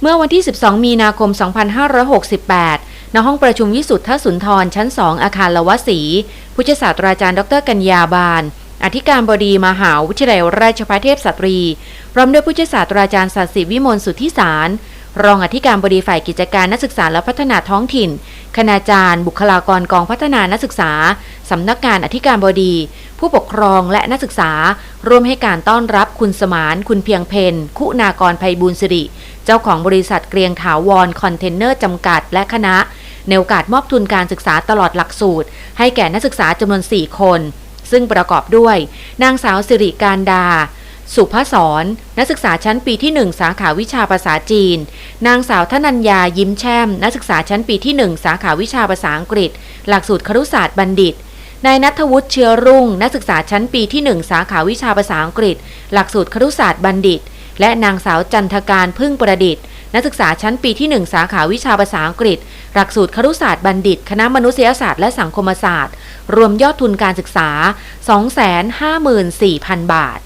เมื่อวันที่ 12 มีนาคม 2568 ณ ห้องประชุมวิสุทธสุนทร ชั้น 2 อาคารละวศรีผู้ชศาสตราจารย์ ดรกัญญาบาล อธิการบดีมหาวิทยาลัยราชภัฏเทพสตรี พร้อมด้วยผู้ชศาสตราจารย์สัตย์ศิวิมลสุทธิสาร รองอธิการบดีฝ่ายกิจการนักศึกษาและพัฒนาท้องถิ่น คณาจารย์ บุคลากรกองพัฒนานักศึกษา สำนักงานอธิการบดี ผู้ปกครองและนักศึกษา ร่วมให้การต้อนรับคุณสมานคุณเพียงเพนคุณากรภัยบูลสิริ เจ้าของบริษัทเกรียงถาวรคอนเทนเนอร์จำกัดและคณะ ในโอกาสมอบทุนการศึกษาตลอดหลักสูตร ให้แก่นักศึกษาจำนวน 4 คน ซึ่งประกอบด้วย นางสาวสิริการดาสุภศรนักศึกษาชั้นปีที่ 1 สาขาวิชาภาษาจีน นางสาวธนัญญายิ้มแช่ม นักศึกษาชั้นปีที่ 1 สาขาวิชาภาษาอังกฤษ หลักสูตรครุศาสตร์บัณฑิต นายนัทวุฒิเชื้อรุ่ง นักศึกษาชั้นปีที่ 1 สาขาวิชาภาษาอังกฤษ หลักสูตรครุศาสตร์บัณฑิต และนางสาวจันทการพึ่งประดิษฐ์ นักศึกษาชั้นปีที่ 1 สาขาวิชาภาษาอังกฤษ หลักสูตรครุศาสตร์บัณฑิต คณะมนุษยศาสตร์และสังคมศาสตร์ รวมยอดทุนการศึกษา 254,000 บาท